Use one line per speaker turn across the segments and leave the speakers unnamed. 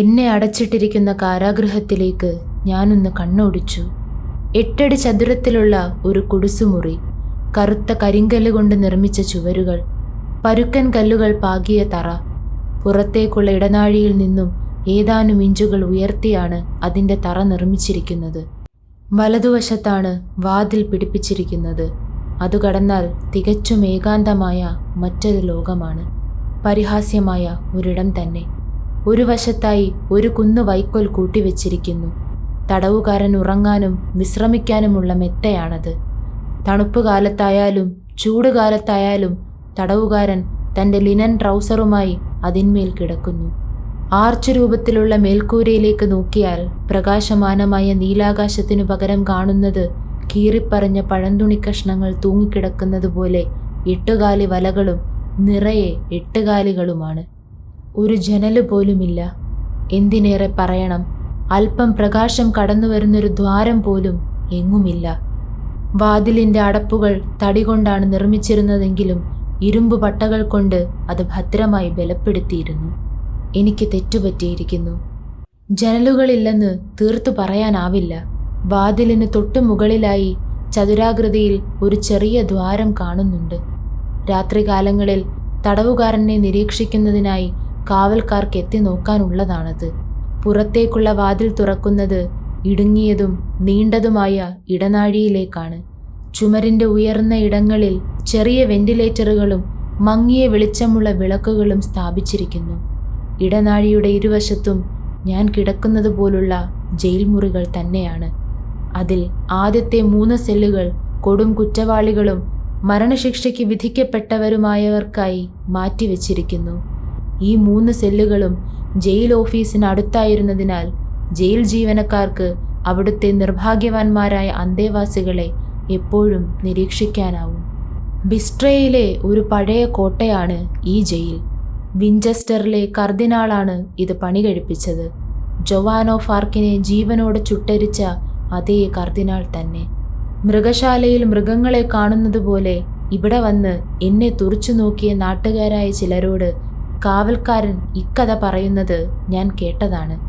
എന്നെ അടച്ചിട്ടിരിക്കുന്ന കാരാഗൃഹത്തിലേക്ക് ഞാനൊന്ന് കണ്ണോടിച്ചു. എട്ടടി ചതുരത്തിലുള്ള ഒരു കുടുസുമുറി കറുത്ത കരിങ്കല്ല് കൊണ്ട് നിർമ്മിച്ച ചുവരുകൾ പരുക്കൻ കല്ലുകൾ പാകിയ തറ പുറത്തേക്കുള്ള ഇടനാഴിയിൽ നിന്നും ഏതാനും ഇഞ്ചുകൾ ഉയർത്തിയാണ് അതിന്റെ തറ നിർമ്മിച്ചിരിക്കുന്നത്. വലതുവശത്താണ് വാതിൽ പിടിപ്പിച്ചിരിക്കുന്നത്. അത് കടന്നാൽ തികച്ചും ഏകാന്തമായ മറ്റൊരു ലോകമാണ്. പരിഹാസ്യമായ ഒരിടം തന്നെ. ഒരു വശത്തായി ഒരു കുന്നു വൈക്കോൽ കൂട്ടിവെച്ചിരിക്കുന്നു തടവുകാരൻ ഉറങ്ങാനും വിശ്രമിക്കാനുമുള്ള മെത്തയാണത്. തണുപ്പ് കാലത്തായാലും ചൂടുകാലത്തായാലും തടവുകാരൻ തന്റെ ലിനൻ ട്രൗസറുമായി അതിന്മേൽ കിടക്കുന്നു. ആർച്ച് രൂപത്തിലുള്ള മേൽക്കൂരയിലേക്ക് നോക്കിയാൽ പ്രകാശമാനമായ നീലാകാശത്തിനു പകരം കാണുന്നത് കീറിപ്പറഞ്ഞ പഴന്തുണി കഷ്ണങ്ങൾ തൂങ്ങിക്കിടക്കുന്നത് എട്ടുകാലി വലകളും നിറയെ എട്ടുകാലികളുമാണ്. ഒരു ജനൽ പോലുമില്ല. എന്തിനേറെ പറയണം? അല്പം പ്രകാശം കടന്നു വരുന്നൊരു ദ്വാരം പോലും എങ്ങുമില്ല. വാതിലിന്റെ അടപ്പുകൾ തടി കൊണ്ടാണ് നിർമ്മിച്ചിരുന്നതെങ്കിലും ഇരുമ്പ് പട്ടകൾ കൊണ്ട് അത് ഭദ്രമായി ബലപ്പെടുത്തിയിരുന്നു. എനിക്ക് തെറ്റുപറ്റിയിരിക്കുന്നു. ജനലുകളില്ലെന്ന് തീർത്തു പറയാനാവില്ല. വാതിലിന് തൊട്ടു മുകളിലായി ചതുരാകൃതിയിൽ ഒരു ചെറിയ ദ്വാരം കാണുന്നുണ്ട്. രാത്രികാലങ്ങളിൽ തടവുകാരനെ നിരീക്ഷിക്കുന്നതിനായി കാവൽക്കാർക്ക് എത്തി നോക്കാനുള്ളതാണത്. പുറത്തേക്കുള്ള വാതിൽ തുറക്കുന്നത് ഇടുങ്ങിയതും നീണ്ടതുമായ ഇടനാഴിയിലേക്കാണ്. ചുമരിന്റെ ഉയർന്ന ഇടങ്ങളിൽ ചെറിയ വെന്റിലേറ്ററുകളും മങ്ങിയ വെളിച്ചമുള്ള വിളക്കുകളും സ്ഥാപിച്ചിരിക്കുന്നു. ഇടനാഴിയുടെ ഇരുവശത്തും ഞാൻ കിടക്കുന്നത് പോലുള്ള ജയിൽ മുറികൾ തന്നെയാണ്. അതിൽ ആദ്യത്തെ മൂന്ന് സെല്ലുകൾ കൊടും കുറ്റവാളികളും മരണശിക്ഷയ്ക്ക് വിധിക്കപ്പെട്ടവരുമായവർക്കായി മാറ്റിവെച്ചിരിക്കുന്നു. ഈ മൂന്ന് സെല്ലുകളും ജയിൽ ഓഫീസിന് അടുത്തായിരുന്നതിനാൽ ജയിൽ ജീവനക്കാർക്ക് അവിടുത്തെ നിർഭാഗ്യവാന്മാരായ അന്തേവാസികളെ എപ്പോഴും നിരീക്ഷിക്കാനാവും. ബിസ്ട്രയിലെ ഒരു പഴയ കോട്ടയാണ് ഈ ജയിൽ. വിഞ്ചസ്റ്ററിലെ കർദിനാളാണ് ഇത് പണി കഴിപ്പിച്ചത്. ജൊവാനോ ഫാർക്കിനെ ജീവനോടെ ചുട്ടരിച്ച അതേ കർദിനാൾ തന്നെ. മൃഗശാലയിൽ മൃഗങ്ങളെ കാണുന്നത് പോലെ ഇവിടെ വന്ന് എന്നെ തുറച്ചു നോക്കിയ നാട്ടുകാരായ ചിലരോട് കാവൽക്കാരൻ ഇക്കഥ പറയുന്നത് ഞാൻ കേട്ടതാണ്.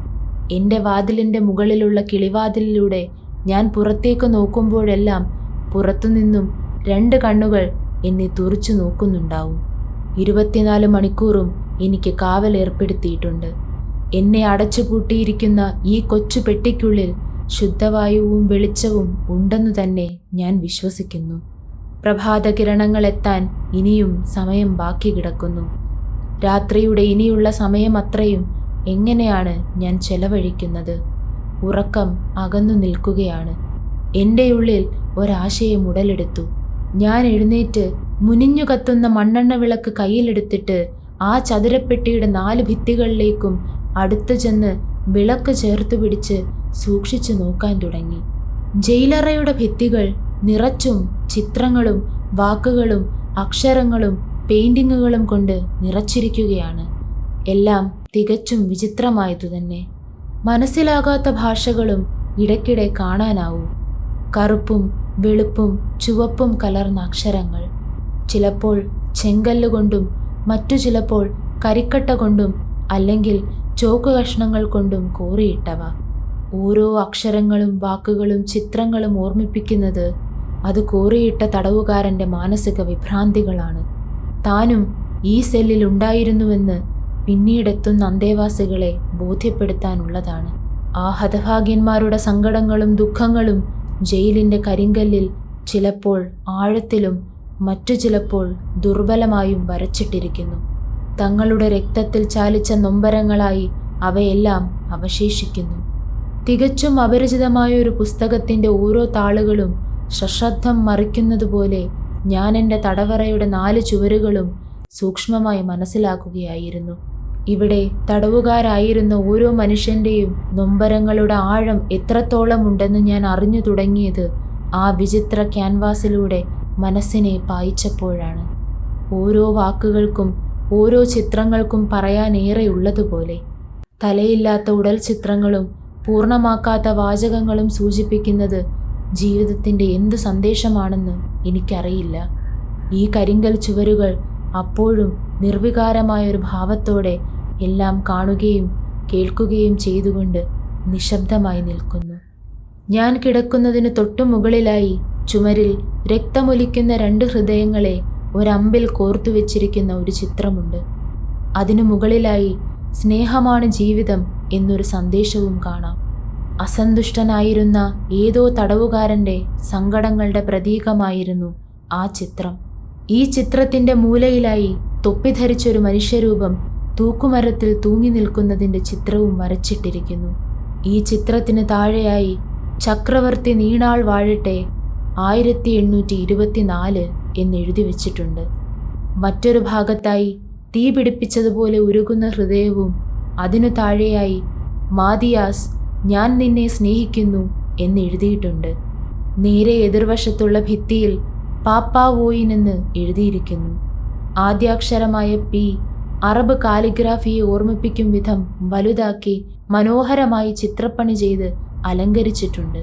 എന്റെ വാതിലിന്റെ മുകളിലുള്ള കിളിവാതിലിലൂടെ ഞാൻ പുറത്തേക്ക് നോക്കുമ്പോഴെല്ലാം പുറത്തുനിന്നും രണ്ട് കണ്ണുകൾ എന്നെ തുറച്ചു നോക്കുന്നുണ്ടാവും. ഇരുപത്തിനാല് മണിക്കൂറും എനിക്ക് കാവൽ ഏർപ്പെടുത്തിയിട്ടുണ്ട്. എന്നെ അടച്ചുപൂട്ടിയിരിക്കുന്ന ഈ കൊച്ചു പെട്ടിക്കുള്ളിൽ ശുദ്ധവായുവും വെളിച്ചവും ഉണ്ടെന്നു തന്നെ ഞാൻ വിശ്വസിക്കുന്നു. പ്രഭാതകിരണങ്ങൾ എത്താൻ ഇനിയും സമയം ബാക്കി കിടക്കുന്നു. രാത്രിയുടെ ഇനിയുള്ള സമയം അത്രയും എങ്ങനെയാണ് ഞാൻ ചെലവഴിക്കുന്നത്? ഉറക്കം അകന്നു നിൽക്കുകയാണ്. എന്റെ ഉള്ളിൽ ഒരാശയം ഉടലെടുത്തു. ഞാൻ എഴുന്നേറ്റ് മുനിഞ്ഞു കത്തുന്ന മണ്ണെണ്ണ വിളക്ക് കയ്യിലെടുത്തിട്ട് ആ ചതുരപ്പെട്ടിയുടെ നാല് ഭിത്തികളിലേക്കും അടുത്തു ചെന്ന് വിളക്ക് ചേർത്ത് പിടിച്ച് സൂക്ഷിച്ചു നോക്കാൻ തുടങ്ങി. ജയിലറയുടെ ഭിത്തികൾ നിറച്ചും ചിത്രങ്ങളും വാക്കുകളും അക്ഷരങ്ങളും പെയിന്റിങ്ങുകളും കൊണ്ട് നിറച്ചിരിക്കുകയാണ്. എല്ലാം തികച്ചും വിചിത്രമായതു തന്നെ. മനസ്സിലാകാത്ത ഭാഷകളും ഇടയ്ക്കിടെ കാണാനാവും. കറുപ്പും വെളുപ്പും ചുവപ്പും കലർന്ന അക്ഷരങ്ങൾ. ചിലപ്പോൾ ചെങ്കല്ലുകൊണ്ടും മറ്റു ചിലപ്പോൾ കരിക്കട്ട കൊണ്ടും അല്ലെങ്കിൽ ചോക്ക് കഷ്ണങ്ങൾ കൊണ്ടും കോറിയിട്ടവ. ഓരോ അക്ഷരങ്ങളും വാക്കുകളും ചിത്രങ്ങളും ഓർമ്മിപ്പിക്കുന്നത് അത് കോറിയിട്ട തടവുകാരന്റെ മാനസിക വിഭ്രാന്തികളാണ്. താനും ഈ സെല്ലിൽ ഉണ്ടായിരുന്നുവെന്ന് പിന്നീടെത്തുന്ന അന്തേവാസികളെ ബോധ്യപ്പെടുത്താനുള്ളതാണ്. ആ ഹതഭാഗ്യന്മാരുടെ സങ്കടങ്ങളും ദുഃഖങ്ങളും ജയിലിന്റെ കരിങ്കല്ലിൽ ചിലപ്പോൾ ആഴത്തിലും മറ്റു ചിലപ്പോൾ ദുർബലമായും വരച്ചിട്ടിരിക്കുന്നു. തങ്ങളുടെ രക്തത്തിൽ ചാലിച്ച നൊമ്പരങ്ങളായി അവയെല്ലാം അവശേഷിക്കുന്നു. തികച്ചും അപരിചിതമായ ഒരു പുസ്തകത്തിന്റെ ഓരോ താളുകളും സശ്രദ്ധം മറിക്കുന്നതുപോലെ ഞാൻ എന്റെ തടവറയുടെ നാല് ചുവരുകളും സൂക്ഷ്മമായി മനസ്സിലാക്കുകയായിരുന്നു. ഇവിടെ തടവുകാരായിരുന്ന ഓരോ മനുഷ്യന്റെയും നൊമ്പരങ്ങളുടെ ആഴം എത്രത്തോളം ഉണ്ടെന്ന് ഞാൻ അറിഞ്ഞു തുടങ്ങിയത് ആ വിചിത്ര ക്യാൻവാസിലൂടെ മനസ്സിനെ പായിച്ചപ്പോഴാണ്. ഓരോ വാക്കുകൾക്കും ഓരോ ചിത്രങ്ങൾക്കും പറയാനേറെ ഉള്ളതുപോലെ. തലയില്ലാത്ത ഉടൽ ചിത്രങ്ങളും പൂർണമാക്കാത്ത വാചകങ്ങളും സൂചിപ്പിക്കുന്നത് ജീവിതത്തിന്റെ എന്ത് സന്ദേശമാണെന്ന് എനിക്കറിയില്ല. ഈ കരിങ്കൽ ചുവരുകൾ അപ്പോഴും നിർവികാരമായ ഒരു ഭാവത്തോടെ എല്ലാം കാണുകയും കേൾക്കുകയും ചെയ്തുകൊണ്ട് നിശബ്ദമായി നിൽക്കുന്നു. ഞാൻ കിടക്കുന്നതിന് തൊട്ടു മുകളിലായി ചുമരിൽ രക്തമൊലിക്കുന്ന രണ്ട് ഹൃദയങ്ങളെ ഒരമ്പിൽ കോർത്തു വെച്ചിരിക്കുന്ന ഒരു ചിത്രമുണ്ട്. അതിനു മുകളിലായി സ്നേഹമാണ് ജീവിതം എന്നൊരു സന്ദേശവും കാണാം. അസന്തുഷ്ടനായിരുന്ന ഏതോ തടവുകാരന്റെ സങ്കടങ്ങളുടെ പ്രതീകമായിരുന്നു ആ ചിത്രം. ഈ ചിത്രത്തിന്റെ മൂലയിലായി തൊപ്പിധരിച്ചൊരു മനുഷ്യരൂപം തൂക്കുമരത്തിൽ തൂങ്ങി നിൽക്കുന്നതിന്റെ ചിത്രവും വരച്ചിട്ടിരിക്കുന്നു. ഈ ചിത്രത്തിന് താഴെയായി ചക്രവർത്തി നീണാൾ വാഴട്ടെ ആയിരത്തി എണ്ണൂറ്റി ഇരുപത്തിനാല് എന്നെഴുതി വച്ചിട്ടുണ്ട്. മറ്റൊരു ഭാഗത്തായി തീ പിടിപ്പിച്ചതുപോലെ ഉരുകുന്ന ഹൃദയവും അതിനു താഴെയായി മാതിയാസ് ഞാൻ നിന്നെ സ്നേഹിക്കുന്നു എന്നെഴുതിയിട്ടുണ്ട് നേരെ എതിർവശത്തുള്ള ഭിത്തിയിൽ പാപ്പാവോയിനെന്ന് എഴുതിയിരിക്കുന്നു. ആദ്യാക്ഷരമായ പി അറബ് കാലിഗ്രാഫിയെ ഓർമ്മിപ്പിക്കും വിധം വലുതാക്കി മനോഹരമായി ചിത്രപ്പണി ചെയ്ത് അലങ്കരിച്ചിട്ടുണ്ട്.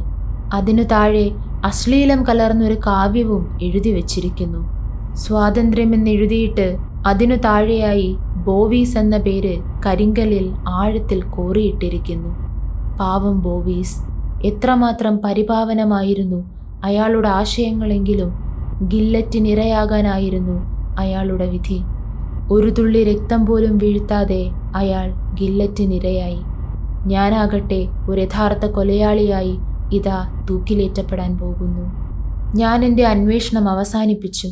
അതിനു താഴെ അശ്ലീലം കലർന്നൊരു കാവ്യവും എഴുതി വച്ചിരിക്കുന്നു. സ്വാതന്ത്ര്യമെന്നെഴുതിയിട്ട് അതിനു താഴെയായി ബോവീസ് എന്ന പേര് കരിങ്കലിൽ ആഴത്തിൽ കോറിയിട്ടിരിക്കുന്നു. പാവം ബോവീസ്. എത്രമാത്രം പരിപാവനമായിരുന്നു അയാളുടെ ആശയങ്ങളെങ്കിലും. ഗില്ലറ്റിനിരയാകാനായിരുന്നു അയാളുടെ വിധി. ഒരു തുള്ളി രക്തം പോലും വീഴ്ത്താതെ അയാൾ ഗില്ലറ്റിനിരയായി ഞാനാകട്ടെ ഒരു യഥാർത്ഥ കൊലയാളിയായി ഇതാ തൂക്കിലേറ്റപ്പെടാൻ പോകുന്നു. ഞാൻ എന്റെ അന്വേഷണം അവസാനിപ്പിച്ചു.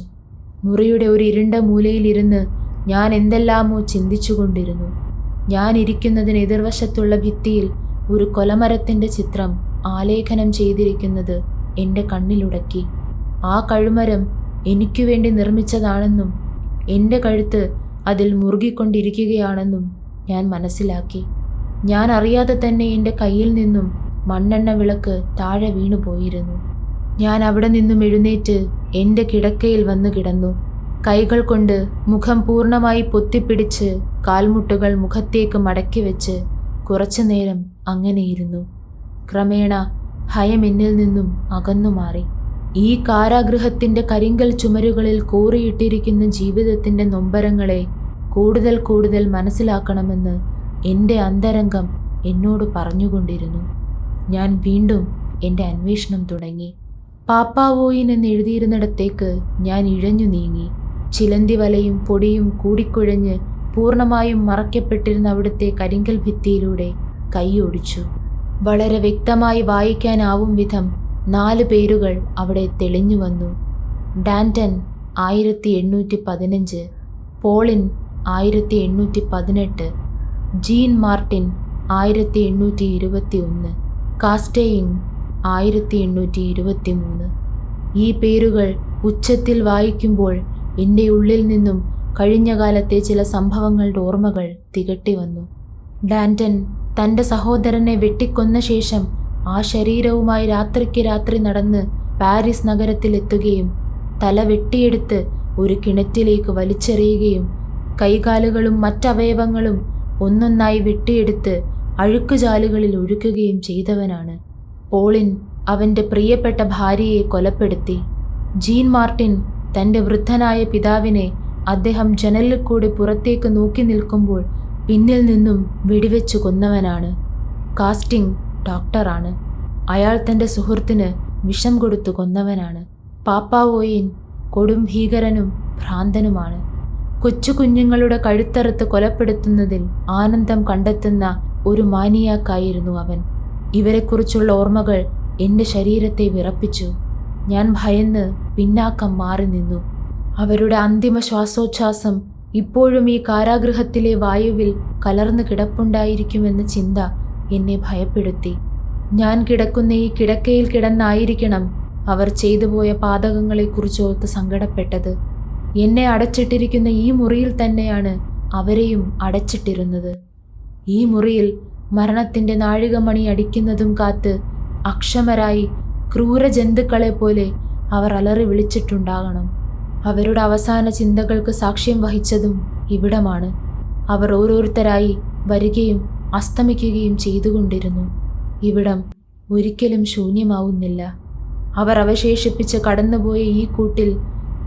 മുറിയുടെ ഒരു ഇരുണ്ട മൂലയിലിരുന്ന് ഞാൻ എന്തെല്ലാമോ ചിന്തിച്ചുകൊണ്ടിരുന്നു. ഞാൻ ഇരിക്കുന്നതിന് എതിർവശത്തുള്ള ഭിത്തിയിൽ ഒരു കൊലമരത്തിന്റെ ചിത്രം ആലേഖനം ചെയ്തിരിക്കുന്നത് എന്റെ കണ്ണിലുടക്കി. ആ കഴുമരം എനിക്കു വേണ്ടി നിർമ്മിച്ചതാണെന്നും എന്റെ കഴുത്ത് അതിൽ മുറുകിക്കൊണ്ടിരിക്കുകയാണെന്നും ഞാൻ മനസ്സിലാക്കി. ഞാൻ അറിയാതെ തന്നെ എന്റെ കയ്യിൽ നിന്നും മണ്ണെണ്ണ വിളക്ക് താഴെ വീണു പോയിരുന്നു. ഞാൻ അവിടെ നിന്നും എഴുന്നേറ്റ് എന്റെ കിടക്കയിൽ വന്നു കിടന്നു. കൈകൾ കൊണ്ട് മുഖം പൂർണമായി പൊത്തിപ്പിടിച്ച് കാൽമുട്ടുകൾ മുഖത്തേക്ക് മടക്കി വെച്ച് കുറച്ചു നേരം അങ്ങനെയിരുന്നു. ക്രമേണ ഹയമെന്നിൽ നിന്നും അകന്നു മാറി. ഈ കാരാഗൃഹത്തിന്റെ കരിങ്കൽ ചുമരുകളിൽ കോറിയിട്ടിരിക്കുന്ന ജീവിതത്തിന്റെ നൊമ്പരങ്ങളെ കൂടുതൽ കൂടുതൽ മനസ്സിലാക്കണമെന്ന് എന്റെ അന്തരംഗം എന്നോട് പറഞ്ഞുകൊണ്ടിരുന്നു. ഞാൻ വീണ്ടും എന്റെ അന്വേഷണം തുടങ്ങി. പാപ്പാവോയിൻ എന്ന് എഴുതിയിരുന്നിടത്തേക്ക് ഞാൻ ഇഴഞ്ഞു നീങ്ങി. ചിലന്തി വലയും പൊടിയും കൂടിക്കുഴഞ്ഞ് പൂർണമായും മറക്കപ്പെട്ടിരുന്ന അവിടുത്തെ കരിങ്കൽ ഭിത്തിയിലൂടെ കൈയൊടിച്ചു വളരെ വ്യക്തമായി വായിക്കാനാവും വിധം നാല് പേരുകൾ അവിടെ തെളിഞ്ഞു വന്നു. ഡാന്റൻ ആയിരത്തി എണ്ണൂറ്റി പതിനഞ്ച് പോളിൻ ആയിരത്തി എണ്ണൂറ്റി പതിനെട്ട് ജീൻ മാർട്ടിൻ ആയിരത്തി എണ്ണൂറ്റി ഇരുപത്തി ഒന്ന് കാസ്റ്റേയിങ് ആയിരത്തി എണ്ണൂറ്റി ഇരുപത്തി മൂന്ന് ഈ പേരുകൾ ഉച്ചത്തിൽ വായിക്കുമ്പോൾ എന്റെ ഉള്ളിൽ നിന്നും കഴിഞ്ഞ കാലത്തെ ചില സംഭവങ്ങളുടെ ഓർമ്മകൾ തികട്ടി വന്നു. ഡാന്റൻ തന്റെ സഹോദരനെ വെട്ടിക്കൊന്ന ശേഷം ആ ശരീരവുമായി രാത്രിക്ക് രാത്രി നടന്ന് പാരീസ് നഗരത്തിലെത്തുകയും തല വെട്ടിയെടുത്ത് ഒരു കിണറ്റിലേക്ക് വലിച്ചെറിയുകയും കൈകാലുകളും മറ്റവയവങ്ങളും ഒന്നൊന്നായി വെട്ടിയെടുത്ത് അഴുക്കുചാലുകളിൽ ഒഴുക്കുകയും ചെയ്തവനാണ്. പോളിൻ അവന്റെ പ്രിയപ്പെട്ട ഭാര്യയെ കൊലപ്പെടുത്തി. ജീൻ മാർട്ടിൻ തന്റെ വൃദ്ധനായ പിതാവിനെ അദ്ദേഹം ജനലിൽ കൂടി പുറത്തേക്ക് നോക്കി നിൽക്കുമ്പോൾ പിന്നിൽ നിന്നും വെടിവെച്ച് കൊന്നവനാണ്. കാസ്റ്റിംഗ് ഡോക്ടറാണ്. അയാൾ തന്റെ സുഹൃത്തിന് വിഷം കൊടുത്തു കൊന്നവനാണ്. പാപ്പാവോയിൻ കൊടും ഭീകരനും ഭ്രാന്തനുമാണ്. കൊച്ചു കുഞ്ഞുങ്ങളുടെ കഴുത്തറുത്ത് കൊലപ്പെടുത്തുന്നതിൽ ആനന്ദം കണ്ടെത്തുന്ന ഒരു മാനിയാക്കായിരുന്നു അവൻ. ഇവരെക്കുറിച്ചുള്ള ഓർമ്മകൾ എന്റെ ശരീരത്തെ വിറപ്പിച്ചു. ഞാൻ ഭയന്ന് പിന്നാക്കം മാറി നിന്നു. അവരുടെ അന്തിമ ശ്വാസോച്ഛ്വാസം ഇപ്പോഴും ഈ കാരാഗൃഹത്തിലെ വായുവിൽ കലർന്നു കിടപ്പുണ്ടായിരിക്കുമെന്ന ചിന്ത എന്നെ ഭയപ്പെടുത്തി. ഞാൻ കിടക്കുന്ന ഈ കിടക്കയിൽ കിടന്നായിരിക്കണം അവർ ചെയ്തുപോയ പാതകങ്ങളെക്കുറിച്ചോർത്ത് സങ്കടപ്പെട്ടത്. എന്നെ അടച്ചിട്ടിരിക്കുന്ന ഈ മുറിയിൽ തന്നെയാണ് അവരെയും അടച്ചിട്ടിരുന്നത്. ഈ മുറിയിൽ മരണത്തിന്റെ നാഴികമണി അടിക്കുന്നതും കാത്ത് അക്ഷമരായി ക്രൂര ജന്തുക്കളെ പോലെ അവർ അലറി വിളിച്ചിട്ടുണ്ടാകണം. അവരുടെ അവസാന ചിന്തകൾക്ക് സാക്ഷ്യം വഹിച്ചതും ഇവിടമാണ്. അവർ ഓരോരുത്തരായി വരികയും അസ്തമിക്കുകയും ചെയ്തുകൊണ്ടിരുന്നു. ഇവിടം ഒരിക്കലും ശൂന്യമാവുന്നില്ല. അവർ അവശേഷിപ്പിച്ച് കടന്നുപോയ ഈ കൂട്ടിൽ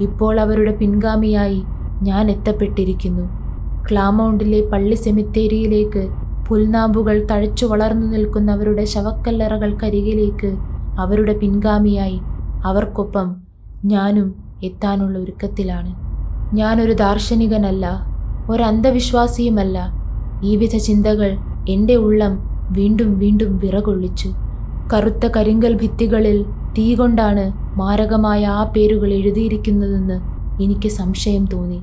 ഇപ്പോൾ അവരുടെ പിൻഗാമിയായി ഞാൻ എത്തപ്പെട്ടിരിക്കുന്നു. ക്ലാമൗണ്ടിലെ പള്ളി സെമിത്തേരിയിലേക്ക് പുൽനാമ്പുകൾ തഴച്ചു വളർന്നു നിൽക്കുന്നവരുടെ ശവക്കല്ലറകൾക്കരികിലേക്ക് അവരുടെ പിൻഗാമിയായി. അവർക്കൊപ്പം ഞാനും എത്താനുള്ള ഒരുക്കത്തിലാണ്. ഞാനൊരു ദാർശനികനല്ല ഒരന്ധവിശ്വാസിയുമല്ല. ഈ വിധ ചിന്തകൾ എന്റെ ഉള്ളം വീണ്ടും വീണ്ടും വിറകൊള്ളിച്ചു. കറുത്ത കരിങ്കൽ ഭിത്തികളിൽ തീ കൊണ്ടാണ് മാരകമായ ആ പേരുകൾ എഴുതിയിരിക്കുന്നതെന്ന് എനിക്ക് സംശയം തോന്നി.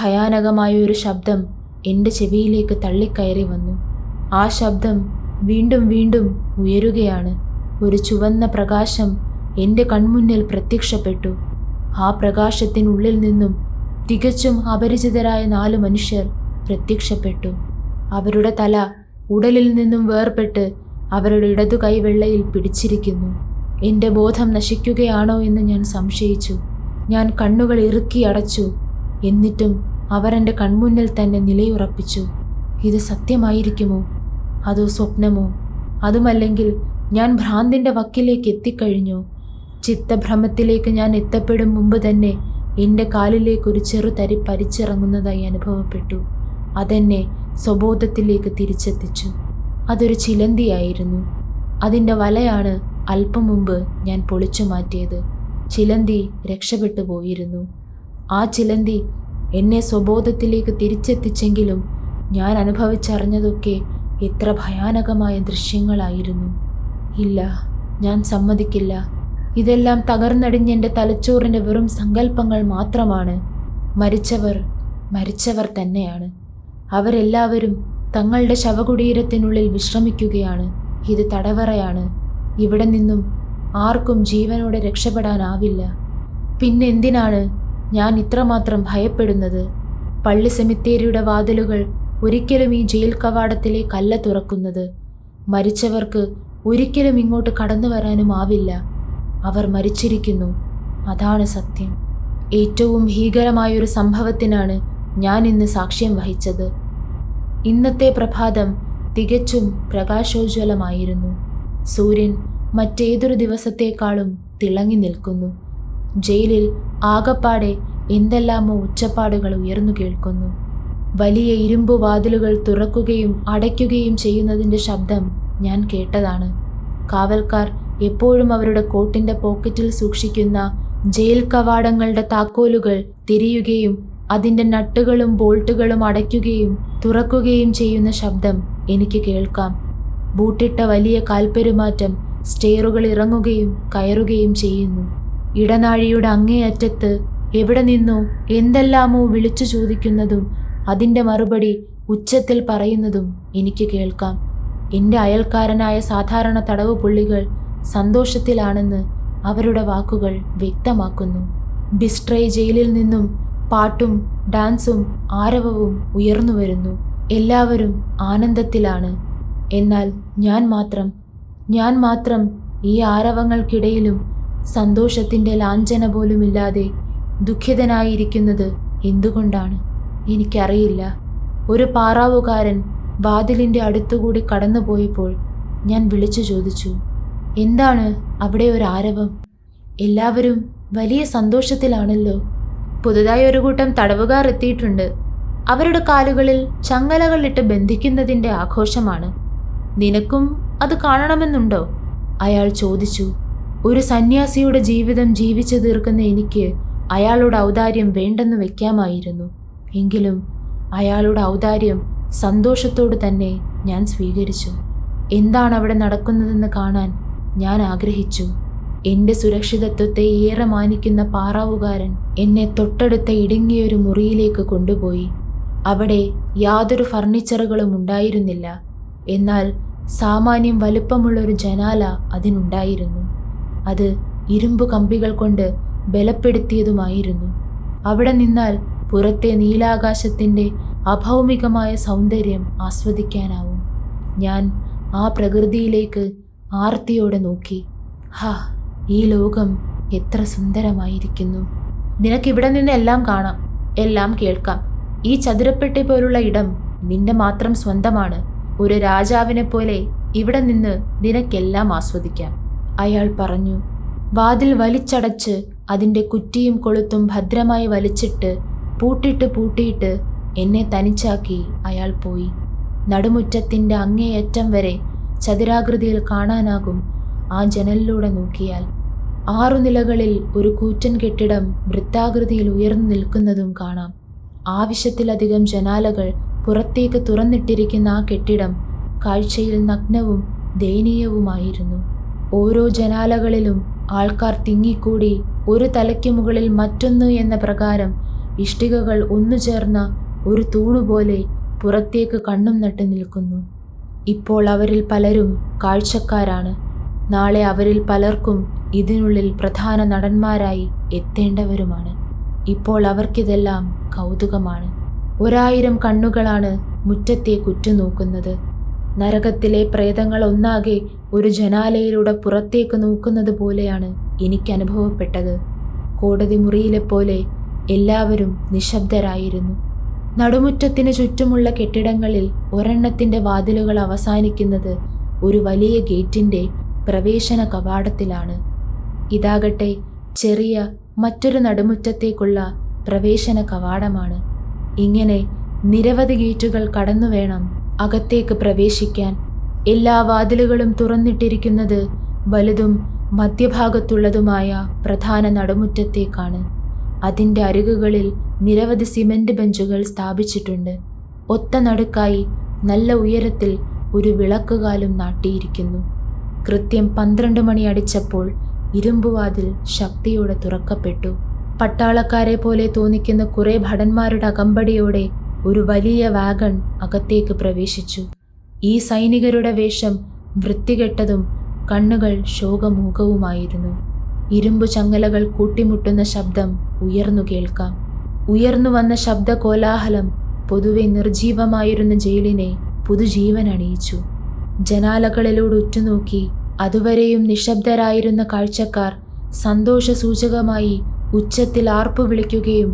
ഭയാനകമായ ഒരു ശബ്ദം എന്റെ ചെവിയിലേക്ക് തള്ളിക്കയറി വന്നു. ആ ശബ്ദം വീണ്ടും വീണ്ടും ഉയരുകയാണ്. ഒരു ചുവന്ന പ്രകാശം എന്റെ കൺമുന്നിൽ പ്രത്യക്ഷപ്പെട്ടു. ആ പ്രകാശത്തിനുള്ളിൽ നിന്നും തികച്ചും അപരിചിതരായ നാല് മനുഷ്യർ പ്രത്യക്ഷപ്പെട്ടു. അവരുടെ തല ഉടലിൽ നിന്നും വേർപെട്ട് അവരുടെ ഇടതു കൈവെള്ളയിൽ പിടിച്ചിരിക്കുന്നു. എന്റെ ബോധം നശിക്കുകയാണോ എന്ന് ഞാൻ സംശയിച്ചു. ഞാൻ കണ്ണുകൾ ഇറുക്കി അടച്ചു. എന്നിട്ടും അവരെന്റെ കൺമുന്നിൽ തന്നെ നിലയുറപ്പിച്ചു. ഇത് സത്യമായിരിക്കുമോ? അതോ സ്വപ്നമോ? അതുമല്ലെങ്കിൽ ഞാൻ ഭ്രാന്തിന്റെ വക്കിലേക്ക് എത്തിക്കഴിഞ്ഞു? ചിത്തഭ്രമത്തിലേക്ക് ഞാൻ എത്തപ്പെടും മുമ്പ് തന്നെ എന്റെ കാലിലേക്ക് ഒരു ചെറുതരി പരിച്ചിറങ്ങുന്നതായി അനുഭവപ്പെട്ടു. അതെന്നെ സ്വബോധത്തിലേക്ക് തിരിച്ചെത്തിച്ചു. അതൊരു ചിലന്തിയായിരുന്നു. അതിന്റെ വലയാണ് അല്പം മുമ്പ് ഞാൻ പൊളിച്ചു മാറ്റിയത്. ചിലന്തി രക്ഷപ്പെട്ടു പോയിരുന്നു. ആ ചിലന്തി എന്നെ സ്വബോധത്തിലേക്ക് തിരിച്ചെത്തിച്ചെങ്കിലും ഞാൻ അനുഭവിച്ചറിഞ്ഞതൊക്കെ എത്ര ഭയാനകമായ ദൃശ്യങ്ങളായിരുന്നു. ഇല്ല ഞാൻ സമ്മതിക്കില്ല. ഇതെല്ലാം തകർന്നടിഞ്ഞെന്റെ തലച്ചോറിന്റെ വെറും സങ്കല്പങ്ങൾ മാത്രമാണ്. മരിച്ചവർ മരിച്ചവർ തന്നെയാണ്. അവരെല്ലാവരും തങ്ങളുടെ ശവകുടീരത്തിനുള്ളിൽ വിശ്രമിക്കുകയാണ്. ഇത് തടവറയാണ്. ഇവിടെ നിന്നും ആർക്കും ജീവനോടെ രക്ഷപ്പെടാനാവില്ല. പിന്നെന്തിനാണ് ഞാൻ ഇത്രമാത്രം ഭയപ്പെടുന്നത്? പള്ളി സെമിത്തേരിയുടെ വാതിലുകൾ ഒരിക്കലും ഈ ജയിൽ കവാടത്തിലെ കല്ല തുറക്കുന്നത്. മരിച്ചവർക്ക് ഒരിക്കലും ഇങ്ങോട്ട് കടന്നു വരാനും ആവില്ല അവർ മരിച്ചിരിക്കുന്നു. അതാണ് സത്യം. ഏറ്റവും ഭീകരമായൊരു സംഭവത്തിനാണ് ഞാൻ ഇന്ന് സാക്ഷ്യം വഹിച്ചത്. ഇന്നത്തെ പ്രഭാതം തികച്ചും പ്രകാശോജ്വലമായിരുന്നു. സൂര്യൻ മറ്റേതൊരു ദിവസത്തേക്കാളും തിളങ്ങി നിൽക്കുന്നു. ജയിലിൽ ആകപ്പാടെ എന്തെല്ലാമോ ഉച്ചപ്പാടുകൾ ഉയർന്നു കേൾക്കുന്നു. വലിയ ഇരുമ്പു വാതിലുകൾ തുറക്കുകയും അടയ്ക്കുകയും ചെയ്യുന്നതിന്റെ ശബ്ദം ഞാൻ കേട്ടതാണ്. കാവൽക്കാർ എപ്പോഴും അവരുടെ കോട്ടിന്റെ പോക്കറ്റിൽ സൂക്ഷിക്കുന്ന ജയിൽ കവാടങ്ങളുടെ താക്കോലുകൾ തിരിയുകയും അതിന്റെ നട്ടുകളും ബോൾട്ടുകളും അടയ്ക്കുകയും തുറക്കുകയും ചെയ്യുന്ന ശബ്ദം എനിക്ക് കേൾക്കാം. ബൂട്ടിട്ട വലിയ കാൽപ്പെരുമാറ്റം സ്റ്റെയറുകൾ ഇറങ്ങുകയും കയറുകയും ചെയ്യുന്നു. ഇടനാഴിയുടെ അങ്ങേയറ്റത്ത് എവിടെ നിന്നോ എന്തെല്ലാമോ വിളിച്ചു ചോദിക്കുന്നതും അതിന്റെ മറുപടി ഉച്ചത്തിൽ പറയുന്നതും എനിക്ക് കേൾക്കാം. എന്റെ അയൽക്കാരനായ സാധാരണ തടവ് പുള്ളികൾ സന്തോഷത്തിലാണെന്ന് അവരുടെ വാക്കുകൾ വ്യക്തമാക്കുന്നു. ബിസ്ട്രൈ ജയിലിൽ നിന്നും പാട്ടും ഡാൻസും ആരവവും ഉയർന്നു വരുന്നു. എല്ലാവരും ആനന്ദത്തിലാണ്. എന്നാൽ ഞാൻ മാത്രം ഞാൻ മാത്രം ഈ ആരവങ്ങൾക്കിടയിലും സന്തോഷത്തിന്റെ ലാഞ്ചന പോലുമില്ലാതെ ദുഃഖിതനായിരിക്കുന്നത് എന്തുകൊണ്ടാണ്? എനിക്കറിയില്ല. ഒരു പാറാവുകാരൻ വാതിലിന്റെ അടുത്തുകൂടി കടന്നുപോയപ്പോൾ ഞാൻ വിളിച്ചു ചോദിച്ചു. എന്താണ് അവിടെ ഒരു ആരവം? എല്ലാവരും വലിയ സന്തോഷത്തിലാണല്ലോ. പുതുതായി ഒരു കൂട്ടം തടവുകാർ എത്തിയിട്ടുണ്ട്. അവരുടെ കാലുകളിൽ ചങ്ങലകളിട്ട് ബന്ധിക്കുന്നതിന്റെ ആഘോഷമാണ്. നിനക്കും അത് കാണണമെന്നുണ്ടോ? അയാൾ ചോദിച്ചു. ഒരു സന്യാസിയുടെ ജീവിതം ജീവിച്ചു തീർക്കുന്ന എനിക്ക് അയാളുടെ ഔദാര്യം വേണ്ടെന്ന് വയ്ക്കാമായിരുന്നു എങ്കിലും അയാളുടെ ഔദാര്യം സന്തോഷത്തോട് തന്നെ ഞാൻ സ്വീകരിച്ചു. എന്താണ് അവിടെ നടക്കുന്നതെന്ന് കാണാൻ ഞാൻ ആഗ്രഹിച്ചു എന്റെ സുരക്ഷിതത്വത്തെ ഏറെ മാനിക്കുന്ന പാറാവുകാരൻ എന്നെ തൊട്ടടുത്ത ഇടുങ്ങിയൊരു മുറിയിലേക്ക് കൊണ്ടുപോയി. അവിടെ യാതൊരു ഫർണിച്ചറുകളും ഉണ്ടായിരുന്നില്ല. എന്നാൽ സാമാന്യം വലുപ്പമുള്ളൊരു ജനാല അതിനുണ്ടായിരുന്നു. അത് ഇരുമ്പ് കമ്പികൾ കൊണ്ട് ബലപ്പെടുത്തിയതുമായിരുന്നു. അവിടെ നിന്നാൽ പുറത്തെ നീലാകാശത്തിന്റെ അഭൗമികമായ സൗന്ദര്യം ആസ്വദിക്കാനാവും. ഞാൻ ആ പ്രകൃതിയിലേക്ക് ആർത്തിയോടെ നോക്കി. ഹാ ഈ ലോകം എത്ര സുന്ദരമായിരിക്കുന്നു. നിനക്കിവിടെ നിന്ന് എല്ലാം കാണാം എല്ലാം കേൾക്കാം. ഈ ചതുരപ്പെട്ടി പോലുള്ള ഇടം നിന്റെ മാത്രം സ്വന്തമാണ്. ഒരു രാജാവിനെ പോലെ ഇവിടെ നിന്ന് നിനക്കെല്ലാം ആസ്വദിക്കാം. അയാൾ പറഞ്ഞു വാതിൽ വലിച്ചടച്ച് അതിന്റെ കുറ്റിയും കൊളുത്തും ഭദ്രമായി വലിച്ചിട്ട് പൂട്ടിട്ട് പൂട്ടിയിട്ട് എന്നെ തനിച്ചാക്കി അയാൾ പോയി. നടുമുറ്റത്തിന്റെ അങ്ങേയറ്റം വരെ ചതുരാകൃതിയിൽ കാണാനാകും ആ ജനലിലൂടെ നോക്കിയാൽ. ആറു നിലകളിൽ ഒരു കൂറ്റൻ കെട്ടിടം വൃത്താകൃതിയിൽ ഉയർന്നു നിൽക്കുന്നതും കാണാം. ആവശ്യത്തിലധികം ജനാലകൾ പുറത്തേക്ക് തുറന്നിട്ടിരിക്കുന്ന ആ കെട്ടിടം കാഴ്ചയിൽ നഗ്നവും ദയനീയവുമായിരുന്നു. ഓരോ ജനാലകളിലും ആൾക്കാർ തിങ്ങിക്കൂടി ഒരു തലയ്ക്ക് മുകളിൽ മറ്റൊന്ന് എന്ന പ്രകാരം ഇഷ്ടികകൾ ഒന്നു ചേർന്ന ഒരു തൂണുപോലെ പുറത്തേക്ക് കണ്ണും നട്ട് നിൽക്കുന്നു. ഇപ്പോൾ അവരിൽ പലരും കാഴ്ചക്കാരാണ്. നാളെ അവരിൽ പലർക്കും ഇതിനുള്ളിൽ പ്രധാന നടന്മാരായി എത്തേണ്ടവരുമാണ്. ഇപ്പോൾ അവർക്കിതെല്ലാം കൗതുകമാണ്. ഒരായിരം കണ്ണുകളാണ് മുറ്റത്തെ കുറ്റുനോക്കുന്നത്. നരകത്തിലെ പ്രേതങ്ങൾ ഒന്നാകെ ഒരു ജനാലയിലൂടെ പുറത്തേക്ക് നോക്കുന്നത് പോലെയാണ് എനിക്ക് അനുഭവപ്പെട്ടത്. കോടതി മുറിയിലെ പോലെ എല്ലാവരും നിശബ്ദരായിരുന്നു. നടുമുറ്റത്തിന് ചുറ്റുമുള്ള കെട്ടിടങ്ങളിൽ ഒരെണ്ണത്തിന്റെ വാതിലുകൾ അവസാനിക്കുന്നത് ഒരു വലിയ ഗേറ്റിന്റെ പ്രവേശന കവാടത്തിലാണ്. ഇതാകട്ടെ ചെറിയ മറ്റൊരു നടുമുറ്റത്തേക്കുള്ള പ്രവേശന കവാടമാണ്. ഇങ്ങനെ നിരവധി ഗേറ്റുകൾ കടന്നു വേണം അകത്തേക്ക് പ്രവേശിക്കാൻ. എല്ലാ വാതിലുകളും തുറന്നിട്ടിരിക്കുന്നത് വലുതും മധ്യഭാഗത്തുള്ളതുമായ പ്രധാന നടുമുറ്റത്തേക്കാണ്. അതിന്റെ അരികുകളിൽ നിരവധി സിമന്റ് ബെഞ്ചുകൾ സ്ഥാപിച്ചിട്ടുണ്ട്. ഒത്ത നടുക്കായി നല്ല ഉയരത്തിൽ ഒരു വിളക്കുകാലും നാട്ടിയിരിക്കുന്നു. കൃത്യം പന്ത്രണ്ട് മണി അടിച്ചപ്പോൾ ഇരുമ്പുവാതിൽ ശക്തിയോടെ തുറക്കപ്പെട്ടു. പട്ടാളക്കാരെ പോലെ തോന്നിക്കുന്ന കുറേ ഭടന്മാരുടെ അകമ്പടിയോടെ ഒരു വലിയ വാഗൺ അകത്തേക്ക് പ്രവേശിച്ചു. ഈ സൈനികരുടെ വേഷം വൃത്തികെട്ടതും കണ്ണുകൾ ശോകമൂകവുമായിരുന്നു. ഇരുമ്പു ചങ്ങലകൾ കൂട്ടിമുട്ടുന്ന ശബ്ദം ഉയർന്നു കേൾക്കാം. ഉയർന്നു വന്ന ശബ്ദ കോലാഹലം പൊതുവെ നിർജീവമായിരുന്ന ജയിലിനെ പുതുജീവൻ അണിയിച്ചു. ജനാലകളിലൂടെ ഉറ്റുനോക്കി അതുവരെയും നിശബ്ദരായിരുന്ന കാഴ്ചക്കാർ സന്തോഷസൂചകമായി ഉച്ചത്തിൽ ആർപ്പു വിളിക്കുകയും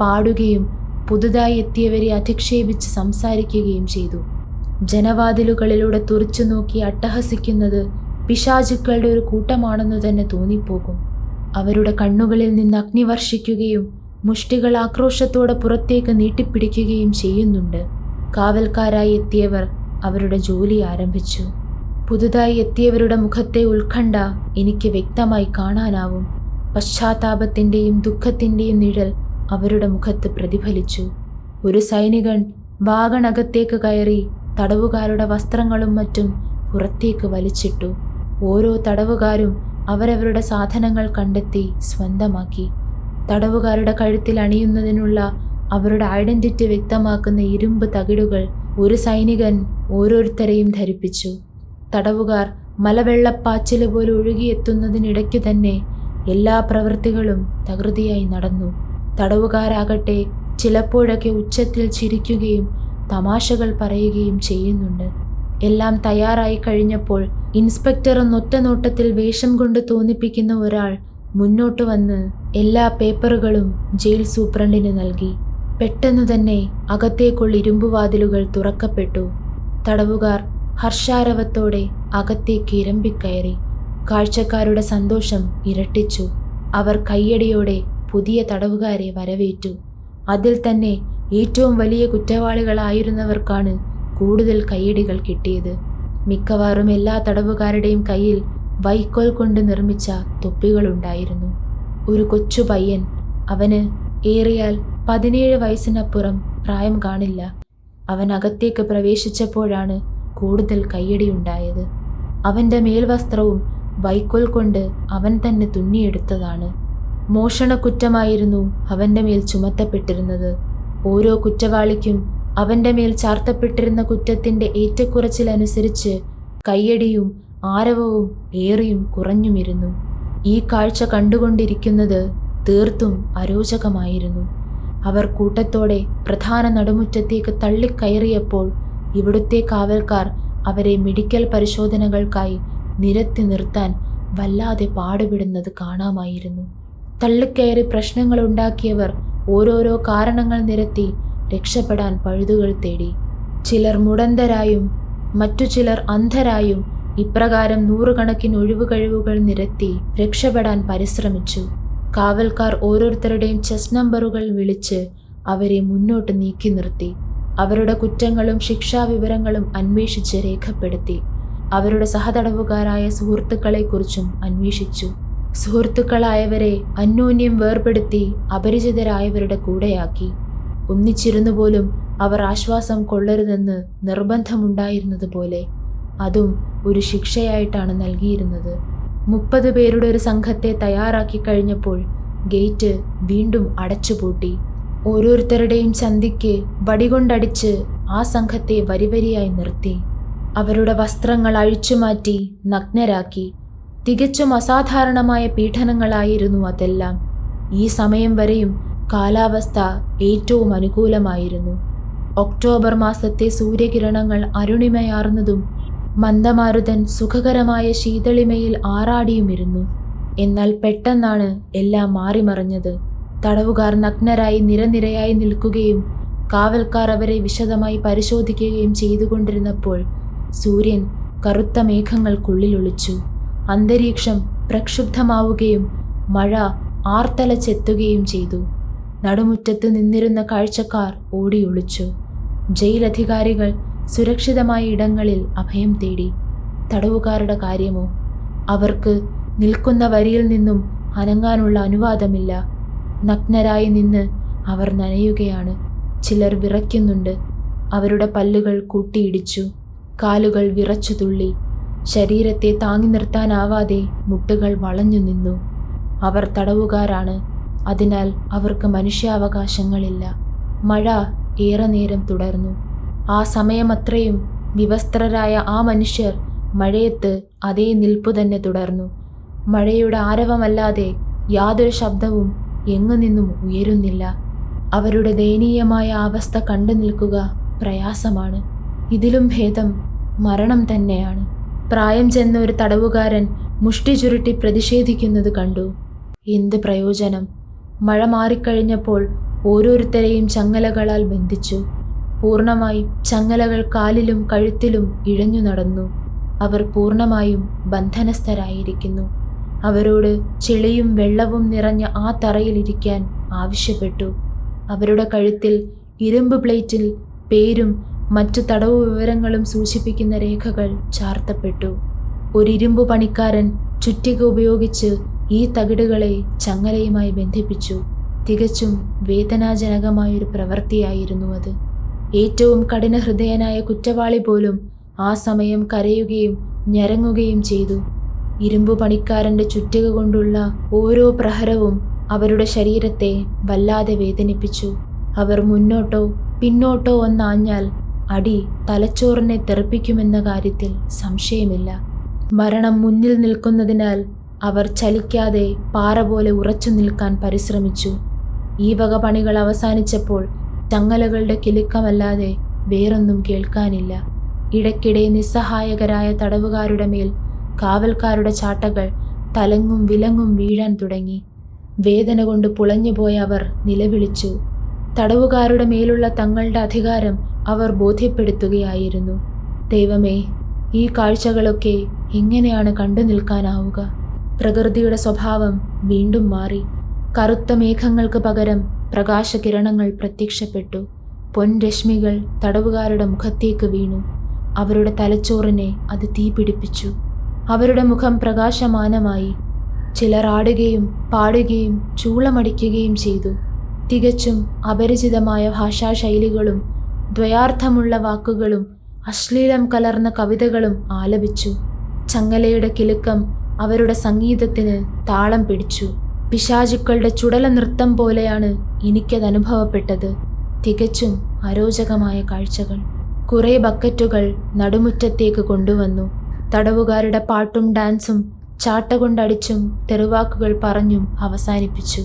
പാടുകയും പുതുതായി എത്തിയവരെ അധിക്ഷേപിച്ച് സംസാരിക്കുകയും ചെയ്തു. ജനവാതിലുകളിലൂടെ തുറച്ചു നോക്കി അട്ടഹസിക്കുന്നത് പിശാചുക്കളുടെ ഒരു കൂട്ടമാണെന്ന് തന്നെ തോന്നിപ്പോകും. അവരുടെ കണ്ണുകളിൽ നിന്ന് അഗ്നി വർഷിക്കുകയും മുഷ്ടികൾ ആക്രോശത്തോടെ പുറത്തേക്ക് നീട്ടിപ്പിടിക്കുകയും ചെയ്യുന്നുണ്ട്. കാവൽക്കാരായി എത്തിയവർ അവരുടെ ജോലി ആരംഭിച്ചു. പുതുതായി എത്തിയവരുടെ മുഖത്തെ ഉത്കണ്ഠ എനിക്ക് വ്യക്തമായി കാണാനാവും. പശ്ചാത്താപത്തിന്റെയും ദുഃഖത്തിന്റെയും നിഴൽ അവരുടെ മുഖത്ത് പ്രതിഫലിച്ചു. ഒരു സൈനികൻ വാഗണകത്തേക്ക് കയറി തടവുകാരുടെ വസ്ത്രങ്ങളും മറ്റും പുറത്തേക്ക് വലിച്ചിട്ടു. ഓരോ തടവുകാരും അവരവരുടെ സാധനങ്ങൾ കണ്ടെത്തി സ്വന്തമാക്കി. തടവുകാരുടെ കഴുത്തിൽ അണിയുന്നതിനുള്ള അവരുടെ ഐഡന്റിറ്റി വ്യക്തമാക്കുന്ന ഇരുമ്പ് തകിടുകൾ ഒരു സൈനികൻ ഓരോരുത്തരെയും ധരിപ്പിച്ചു. തടവുകാർ മലവെള്ളപ്പാച്ചിൽ പോലെ ഒഴുകിയെത്തുന്നതിനിടയ്ക്കു തന്നെ എല്ലാ പ്രവൃത്തികളും തകൃതിയായി നടന്നു. തടവുകാരാകട്ടെ ചിലപ്പോഴൊക്കെ ഉച്ചത്തിൽ ചിരിക്കുകയും തമാശകൾ പറയുകയും ചെയ്യുന്നുണ്ട്. എല്ലാം തയ്യാറായി കഴിഞ്ഞപ്പോൾ ഇൻസ്പെക്ടർ ഒന്നൊറ്റ നോട്ടത്തിൽ വേഷം കൊണ്ട് തോന്നിപ്പിക്കുന്ന ഒരാൾ മുന്നോട്ട് വന്ന് എല്ലാ പേപ്പറുകളും ജയിൽ സൂപ്രണ്ടിന് നൽകി. പെട്ടെന്ന് തന്നെ അകത്തേക്കുള്ള ഇരുമ്പുവാതിലുകൾ തുറക്കപ്പെട്ടു. തടവുകാർ ഹർഷാരവത്തോടെ അകത്തേക്ക് ഇരമ്പിക്കയറി കാഴ്ചക്കാരുടെ സന്തോഷം ഇരട്ടിച്ചു. അവർ കയ്യടിയോടെ പുതിയ തടവുകാരെ വരവേറ്റു. അതിൽ തന്നെ ഏറ്റവും വലിയ കുറ്റവാളികളായിരുന്നവർക്കാണ് കൂടുതൽ കയ്യടികൾ കിട്ടിയത്. മിക്കവാറും എല്ലാ തടവുകാരുടെയും കയ്യിൽ വൈക്കോൽ കൊണ്ട് നിർമ്മിച്ച തൊപ്പികളുണ്ടായിരുന്നു. ഒരു കൊച്ചു പയ്യൻ അവന് ഏറിയാൽ പതിനേഴ് വയസ്സിനപ്പുറം പ്രായം കാണില്ല. അവൻ അകത്തേക്ക് പ്രവേശിച്ചപ്പോഴാണ് കൂടുതൽ കയ്യടിയുണ്ടായത് അവന്റെ മേൽവസ്ത്രവും വൈക്കോൽ കൊണ്ട് അവൻ തന്നെ തുന്നിയെടുത്തതാണ്. മോഷണക്കുറ്റമായിരുന്നു അവന്റെ മേൽ ചുമത്തപ്പെട്ടിരുന്നത്. ഓരോ കുറ്റവാളിക്കും അവന്റെ മേൽ ചാർത്തപ്പെട്ടിരുന്ന കുറ്റത്തിന്റെ ഏറ്റക്കുറച്ചിലനുസരിച്ച് കയ്യടിയും ആരവവും ഏറിയും കുറഞ്ഞുമിരുന്നു. ഈ കാഴ്ച കണ്ടുകൊണ്ടിരിക്കുന്നത് തീർത്തും അരോചകമായിരുന്നു. അവർ കൂട്ടത്തോടെ പ്രധാന നടുമുറ്റത്തേക്ക് തള്ളിക്കയറിയപ്പോൾ ഇവിടുത്തെ കാവൽക്കാർ അവരെ മെഡിക്കൽ പരിശോധനകൾക്കായി നിരത്തി നിർത്താൻ വല്ലാതെ പാടുപെടുന്നത് കാണാമായിരുന്നു. തള്ളിക്കയറി പ്രശ്നങ്ങളുണ്ടാക്കിയവർ ഓരോരോ കാരണങ്ങൾ നിരത്തി രക്ഷപ്പെടാൻ പഴുതുകൾ തേടി. ചിലർ മുടന്തരായും മറ്റു ചിലർ അന്ധരായും ഇപ്രകാരം നൂറുകണക്കിന് ഒഴിവുകഴിവുകൾ നിരത്തി രക്ഷപ്പെടാൻ പരിശ്രമിച്ചു. കാവൽക്കാർ ഓരോരുത്തരുടെയും ചെസ് നമ്പറുകൾ വിളിച്ച് അവരെ മുന്നോട്ട് നീക്കി നിർത്തി. അവരുടെ കുറ്റങ്ങളും ശിക്ഷാവിവരങ്ങളും അന്വേഷിച്ച് രേഖപ്പെടുത്തി. അവരുടെ സഹതടവുകാരായ സുഹൃത്തുക്കളെക്കുറിച്ചും അന്വേഷിച്ചു. സുഹൃത്തുക്കളായവരെ അന്യോന്യം വേർപെടുത്തി അപരിചിതരായവരുടെ കൂടെയാക്കി. ഒന്നിച്ചിരുന്നു പോലും അവർ ആശ്വാസം കൊള്ളരുതെന്ന് നിർബന്ധമുണ്ടായിരുന്നത് പോലെ അതും ഒരു ശിക്ഷയായിട്ടാണ് നൽകിയിരുന്നത്. മുപ്പത് പേരുടെ ഒരു സംഘത്തെ തയ്യാറാക്കി കഴിഞ്ഞപ്പോൾ ഗേറ്റ് വീണ്ടും അടച്ചുപൂട്ടി. ഓരോരുത്തരുടെയും ചന്തിക്ക് വടികൊണ്ടടിച്ച് ആ സംഘത്തെ വരിവരിയായി നിർത്തി. അവരുടെ വസ്ത്രങ്ങൾ അഴിച്ചുമാറ്റി നഗ്നരാക്കി. തികച്ചും അസാധാരണമായ പീഡനങ്ങളായിരുന്നു അതെല്ലാം. ഈ സമയം വരെയും കാലാവസ്ഥ ഏറ്റവും അനുകൂലമായിരുന്നു. ഒക്ടോബർ മാസത്തെ സൂര്യകിരണങ്ങൾ അരുണിമയാർന്നതും മന്ദമാരുതൻ സുഖകരമായ ശീതളിമയിൽ ആറാടിയുമിരുന്നു. എന്നാൽ പെട്ടെന്നാണ് എല്ലാം മാറിമറിഞ്ഞത്. തടവുകാർ നഗ്നരായി നിരനിരയായി നിൽക്കുകയും കാവൽക്കാർ അവരെ വിശദമായി പരിശോധിക്കുകയും ചെയ്തുകൊണ്ടിരുന്നപ്പോൾ സൂര്യൻ കറുത്ത മേഘങ്ങൾക്കുള്ളിലൊളിച്ചു അന്തരീക്ഷം പ്രക്ഷുബ്ധമാവുകയും മഴ ആർത്തലച്ചെത്തുകയും ചെയ്തു. നടുമുറ്റത്ത് നിന്നിരുന്ന കാഴ്ചക്കാർ ഓടിയൊളിച്ചു ജയിലധികാരികൾ സുരക്ഷിതമായ ഇടങ്ങളിൽ അഭയം തേടി. തടവുകാരുടെ കാര്യമോ? അവർക്ക് നിൽക്കുന്ന വരിയിൽ നിന്നും അനങ്ങാനുള്ള അനുവാദമില്ല. നഗ്നരായി നിന്ന് അവർ നനയുകയാണ്. ചിലർ വിറയ്ക്കുന്നുണ്ട്. അവരുടെ പല്ലുകൾ കൂട്ടിയിടിച്ചു. കാലുകൾ വിറച്ചു തുള്ളി. ശരീരത്തെ താങ്ങി നിർത്താനാവാതെ മുട്ടുകൾ വളഞ്ഞു നിന്നു. അവർ തടവുകാരാണ്. അതിനാൽ അവർക്ക് മനുഷ്യാവകാശങ്ങളില്ല. മഴ ഏറെ നേരം തുടർന്നു. ആ സമയമത്രയും വിവസ്ത്രരായ ആ മനുഷ്യർ മഴയത്ത് അതേ നിൽപ്പു തന്നെ തുടർന്നു. മഴയുടെ ആരവമല്ലാതെ യാതൊരു ശബ്ദവും എങ്ങു നിന്നും ഉയരുന്നില്ല. അവരുടെ ദയനീയമായ അവസ്ഥ കണ്ടു നിൽക്കുക പ്രയാസമാണ്. ഇതിലും ഭേദം മരണം തന്നെയാണ്. പ്രായം ചെന്ന ഒരു തടവുകാരൻ മുഷ്ടി ചുരുട്ടി പ്രതിഷേധിക്കുന്നത് കണ്ടു. എന്ത് പ്രയോജനം? മഴ മാറിക്കഴിഞ്ഞപ്പോൾ ഓരോരുത്തരെയും ചങ്ങലകളാൽ ബന്ധിച്ചു. പൂർണമായും ചങ്ങലകൾ കാലിലും കഴുത്തിലും ഇഴഞ്ഞു നടന്നു. അവർ പൂർണമായും ബന്ധനസ്ഥരായിരിക്കുന്നു. അവരോട് ചെളിയും വെള്ളവും നിറഞ്ഞ ആ തറയിലിരിക്കാൻ ആവശ്യപ്പെട്ടു. അവരുടെ കഴുത്തിൽ ഇരുമ്പ് പ്ലേറ്റിൽ പേരും മറ്റു തടവു വിവരങ്ങളും സൂചിപ്പിക്കുന്ന രേഖകൾ ചാർത്തപ്പെട്ടു. ഒരു ഇരുമ്പ് പണിക്കാരൻ ചുറ്റിക ഉപയോഗിച്ച് ഈ തകിടുകളെ ചങ്ങലയുമായി ബന്ധിപ്പിച്ചു. തികച്ചും വേദനാജനകമായൊരു പ്രവൃത്തിയായിരുന്നു അത്. ഏറ്റവും കഠിനഹൃദയനായ കുറ്റവാളി പോലും ആ സമയം കരയുകയും ഞരങ്ങുകയും ചെയ്തു. ഇരുമ്പു പണിക്കാരന്റെ ചുറ്റിക കൊണ്ടുള്ള ഓരോ പ്രഹരവും അവരുടെ ശരീരത്തെ വല്ലാതെ വേദനിപ്പിച്ചു. അവർ മുന്നോട്ടോ പിന്നോട്ടോ ഒന്നാഞ്ഞാൽ അടി തലച്ചോറിനെ തെറിപ്പിക്കുമെന്ന കാര്യത്തിൽ സംശയമില്ല. മരണം മുന്നിൽ നിൽക്കുന്നതിനാൽ അവർ ചലിക്കാതെ പാറ പോലെ ഉറച്ചു നിൽക്കാൻ പരിശ്രമിച്ചു. ഈ വക പണികൾ അവസാനിച്ചപ്പോൾ ചങ്ങലകളുടെ കിലുക്കമല്ലാതെ വേറൊന്നും കേൾക്കാനില്ല. ഇടയ്ക്കിടെ നിസ്സഹായകരായ തടവുകാരുടെ മേൽ കാവൽക്കാരുടെ ചാട്ടകൾ തലങ്ങും വിലങ്ങും വീഴാൻ തുടങ്ങി. വേദന കൊണ്ട് പുളഞ്ഞുപോയ അവർ നിലവിളിച്ചു. തടവുകാരുടെ മേലുള്ള തങ്ങളുടെ അധികാരം അവർ ബോധ്യപ്പെടുത്തുകയായിരുന്നു. ദൈവമേ ഈ കാഴ്ചകളൊക്കെ എങ്ങനെയാണ് കണ്ടു നിൽക്കാനാവുക പ്രകൃതിയുടെ സ്വഭാവം വീണ്ടും മാറി. കറുത്ത മേഘങ്ങൾക്ക് പകരം പ്രകാശകിരണങ്ങൾ പ്രത്യക്ഷപ്പെട്ടു. പൊൻരശ്മികൾ തടവുകാരുടെ മുഖത്തേക്ക് വീണു. അവരുടെ തലച്ചോറിനെ അത് തീപിടിപ്പിച്ചു. അവരുടെ മുഖം പ്രകാശമാനമായി. ചിലർ ആടുകയും പാടുകയും ചൂളമടിക്കുകയും ചെയ്തു. തികച്ചും അപരിചിതമായ ഭാഷാശൈലികളും ദ്വയാർത്ഥമുള്ള വാക്കുകളും അശ്ലീലം കലർന്ന കവിതകളും ആലപിച്ചു. ചങ്ങലയുടെ കിലുക്കം അവരുടെ സംഗീതത്തിന് താളം പിടിച്ചു. പിശാചുക്കളുടെ ചുടല നൃത്തം പോലെയാണ് എനിക്കത് അനുഭവപ്പെട്ടത് തികച്ചും അരോചകമായ കാഴ്ചകൾ. കുറേ ബക്കറ്റുകൾ നടുമുറ്റത്തേക്ക് കൊണ്ടുവന്നു. തടവുകാരുടെ പാട്ടും ഡാൻസും ചാട്ട കൊണ്ടടിച്ചും തെറുവാക്കുകൾ പറഞ്ഞും അവസാനിപ്പിച്ചു.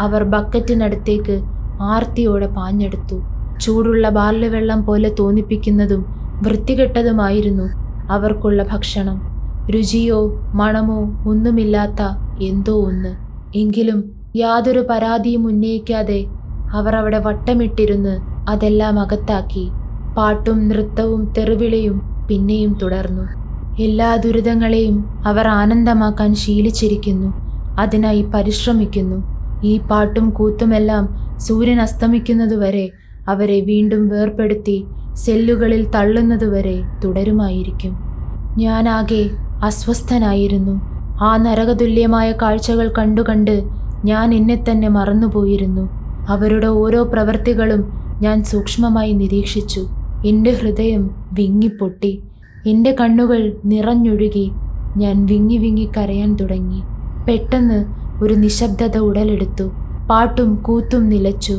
അവർ ബക്കറ്റിനടുത്തേക്ക് ആർത്തിയോടെ പാഞ്ഞെടുത്തു. ചൂടുള്ള ബാലവെള്ളം പോലെ തോന്നിപ്പിക്കുന്നതും വൃത്തികെട്ടതുമായിരുന്നു അവർക്കുള്ള ഭക്ഷണം. രുചിയോ മണമോ ഒന്നുമില്ലാത്ത എന്തോ ഒന്ന്. എങ്കിലും യാതൊരു പരാതിയും ഉന്നയിക്കാതെ അവർ അവിടെ വട്ടമിട്ടിരുന്ന് അതെല്ലാം അകത്താക്കി. പാട്ടും നൃത്തവും തെറിവിളിയും പിന്നെയും തുടർന്നു. എല്ലാ ദുരിതങ്ങളെയും അവർ ആനന്ദമാക്കാൻ ശീലിച്ചിരിക്കുന്നു. അതിനായി പരിശ്രമിക്കുന്നു. ഈ പാട്ടും കൂത്തുമെല്ലാം സൂര്യൻ അസ്തമിക്കുന്നതുവരെ അവരെ വീണ്ടും വേർപ്പെടുത്തി സെല്ലുകളിൽ തള്ളുന്നതുവരെ തുടരുമായിരിക്കും. ഞാനാകെ അസ്വസ്ഥനായിരുന്നു. ആ നരകതുല്യമായ കാഴ്ചകൾ കണ്ടുകണ്ട് ഞാൻ എന്നെ തന്നെ മറന്നുപോയിരുന്നു. അവരുടെ ഓരോ പ്രവൃത്തികളും ഞാൻ സൂക്ഷ്മമായി നിരീക്ഷിച്ചു. എന്റെ ഹൃദയം വിങ്ങിപ്പൊട്ടി. എന്റെ കണ്ണുകൾ നിറഞ്ഞൊഴുകി. ഞാൻ വിങ്ങി വിങ്ങി കരയാൻ തുടങ്ങി. പെട്ടെന്ന് ഒരു നിശബ്ദത ഉടലെടുത്തു. പാട്ടും കൂത്തും നിലച്ചു.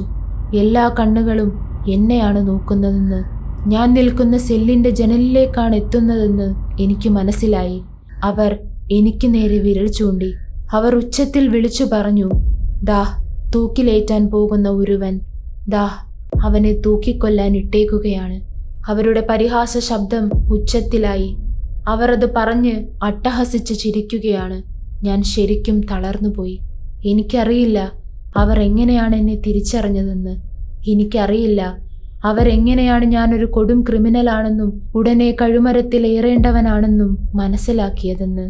എല്ലാ കണ്ണുകളും എന്നെയാണ് നോക്കുന്നതെന്ന്. ഞാൻ നിൽക്കുന്ന സെല്ലിന്റെ ജനലിലേക്കാണ് എത്തുന്നതെന്ന് എനിക്ക് മനസ്സിലായി. അവർ എനിക്ക് നേരെ വിരൽ ചൂണ്ടി. അവർ ഉച്ചത്തിൽ വിളിച്ചു പറഞ്ഞു ദാ തൂക്കിലേറ്റാൻ പോകുന്ന ഒരുവൻ. ദാ അവനെ തൂക്കിക്കൊല്ലാൻ ഇട്ടേക്കുകയാണ്. അവരുടെ പരിഹാസ ശബ്ദം ഉച്ചത്തിലായി. അവർ അത് പറഞ്ഞ് അട്ടഹസിച്ച് ചിരിക്കുകയാണ്. ഞാൻ ശരിക്കും തളർന്നുപോയി. എനിക്കറിയില്ല അവർ എങ്ങനെയാണ് എന്നെ തിരിച്ചറിഞ്ഞതെന്ന്. എനിക്കറിയില്ല അവരെങ്ങനെയാണ് ഞാനൊരു കൊടും ക്രിമിനലാണെന്നും ഉടനെ കഴുമരത്തിൽ ഏറേണ്ടവനാണെന്നും മനസ്സിലാക്കിയതെന്ന്.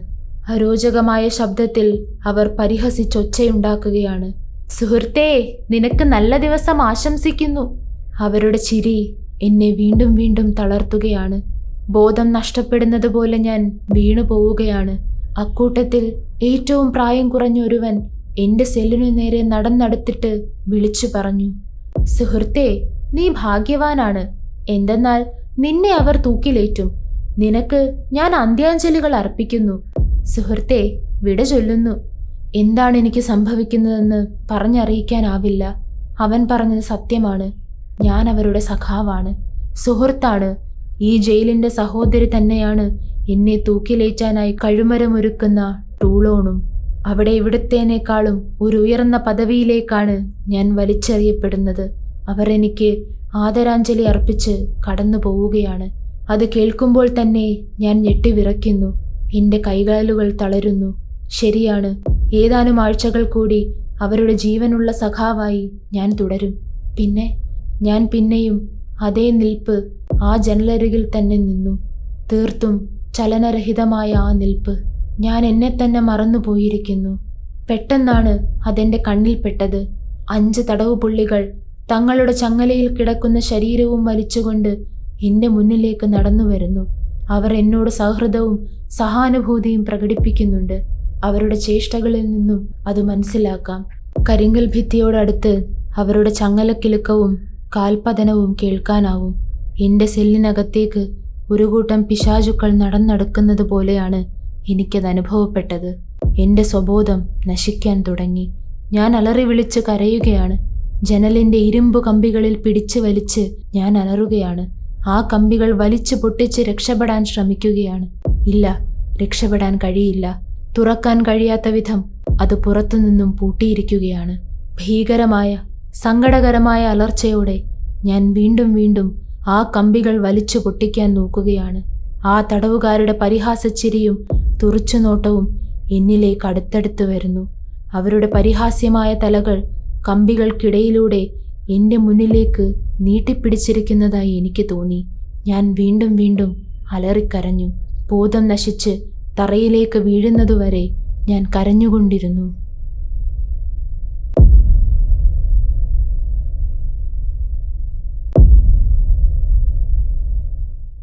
അരോചകമായ ശബ്ദത്തിൽ അവർ പരിഹസിച്ചൊച്ചയുണ്ടാക്കുകയാണ് സുഹൃത്തേ നിനക്ക് നല്ല ദിവസം ആശംസിക്കുന്നു. അവരുടെ ചിരി എന്നെ വീണ്ടും വീണ്ടും തളർത്തുകയാണ്. ബോധം നഷ്ടപ്പെടുന്നത് പോലെ ഞാൻ വീണു പോവുകയാണ് അക്കൂട്ടത്തിൽ ഏറ്റവും പ്രായം കുറഞ്ഞ ഒരുവൻ എന്റെ സെല്ലിനു നേരെ നടന്നടുത്തിട്ട് വിളിച്ചു പറഞ്ഞു സുഹൃത്തേ നീ ഭാഗ്യവാനാണ്. എന്തെന്നാൽ നിന്നെ അവർ തൂക്കിലേറ്റും. നിനക്ക് ഞാൻ അന്ത്യാഞ്ജലികൾ അർപ്പിക്കുന്നു. സുഹൃത്തെ വിട ചൊല്ലുന്നു. എന്താണ് എനിക്ക് സംഭവിക്കുന്നതെന്ന് പറഞ്ഞറിയിക്കാനാവില്ല. അവൻ പറഞ്ഞത് സത്യമാണ്. ഞാൻ അവരുടെ സഖാവാണ്. സുഹൃത്താണ്. ഈ ജയിലിന്റെ സഹോദരി തന്നെയാണ് എന്നെ തൂക്കിലേറ്റാനായി കഴുമരമൊരുക്കുന്ന ടൂളോണും. അവിടെ ഇവിടുത്തേനേക്കാളും ഒരു ഉയർന്ന പദവിയിലേക്കാണ് ഞാൻ വലിച്ചെറിയപ്പെടുന്നത്. അവർ എനിക്ക് ആദരാഞ്ജലി അർപ്പിച്ച് കടന്നു പോവുകയാണ്. അത് കേൾക്കുമ്പോൾ തന്നെ ഞാൻ ഞെട്ടിവിറയ്ക്കുന്നു. എന്റെ കൈകാലുകൾ തളരുന്നു. ശരിയാണ്. ഏതാനും ആഴ്ചകൾ കൂടി അവരുടെ ജീവനുള്ള സഖാവായി ഞാൻ തുടരും. പിന്നെ ഞാൻ പിന്നെയും അതേ നിൽപ്പ് ആ ജനലരികിൽ തന്നെ നിന്നു. തീർത്തും ചലനരഹിതമായ ആ നിൽപ്പ്. ഞാൻ എന്നെ തന്നെ മറന്നുപോയിരിക്കുന്നു പെട്ടെന്നാണ് അതെന്റെ കണ്ണിൽപ്പെട്ടത് അഞ്ച് തടവുപുള്ളികൾ തങ്ങളുടെ ചങ്ങലയിൽ കിടക്കുന്ന ശരീരവും വലിച്ചുകൊണ്ട് എന്റെ മുന്നിലേക്ക് നടന്നു വരുന്നു. അവർ എന്നോട് സൗഹൃദവും സഹാനുഭൂതിയും പ്രകടിപ്പിക്കുന്നുണ്ട്. അവരുടെ ചേഷ്ടകളിൽ നിന്നും അത് മനസ്സിലാക്കാം. കരിങ്കൽ ഭിത്തിയോടടുത്ത് അവരുടെ ചങ്ങലക്കിലുക്കവും കാൽപതനവും കേൾക്കാനാവും. എന്റെ സെല്ലിനകത്തേക്ക് ഒരു കൂട്ടം പിശാചുക്കൾ നടന്നടക്കുന്നത് പോലെയാണ് എനിക്കത് അനുഭവപ്പെട്ടത്. എന്റെ സ്വബോധം നശിക്കാൻ തുടങ്ങി. ഞാൻ അലറി വിളിച്ച് കരയുകയാണ്. ജനലിന്റെ ഇരുമ്പു കമ്പികളിൽ പിടിച്ചു വലിച്ച് ഞാൻ അലറുകയാണ്. ആ കമ്പികൾ വലിച്ചു പൊട്ടിച്ച് രക്ഷപ്പെടാൻ ശ്രമിക്കുകയാണ്. ഇല്ല രക്ഷപ്പെടാൻ കഴിയില്ല. തുറക്കാൻ കഴിയാത്ത വിധം അത് പുറത്തുനിന്നും പൂട്ടിയിരിക്കുകയാണ്. ഭീകരമായ സങ്കടകരമായ അലർച്ചയോടെ ഞാൻ വീണ്ടും വീണ്ടും ആ കമ്പികൾ വലിച്ചു പൊട്ടിക്കാൻ നോക്കുകയാണ്. ആ തടവുകാരുടെ പരിഹാസച്ചിരിയും തുറച്ചുനോട്ടവും എന്നിലേക്ക് അടുത്തടുത്ത് വരുന്നു. അവരുടെ പരിഹാസ്യമായ തലകൾ കമ്പികൾക്കിടയിലൂടെ എന്റെ മുന്നിലേക്ക് നീട്ടിപ്പിടിച്ചിരിക്കുന്നതായി എനിക്ക് തോന്നി. ഞാൻ വീണ്ടും വീണ്ടും അലറിക്കരഞ്ഞു. ബോധം നശിച്ച് തറയിലേക്ക് വീഴുന്നതുവരെ ഞാൻ കരഞ്ഞുകൊണ്ടിരുന്നു.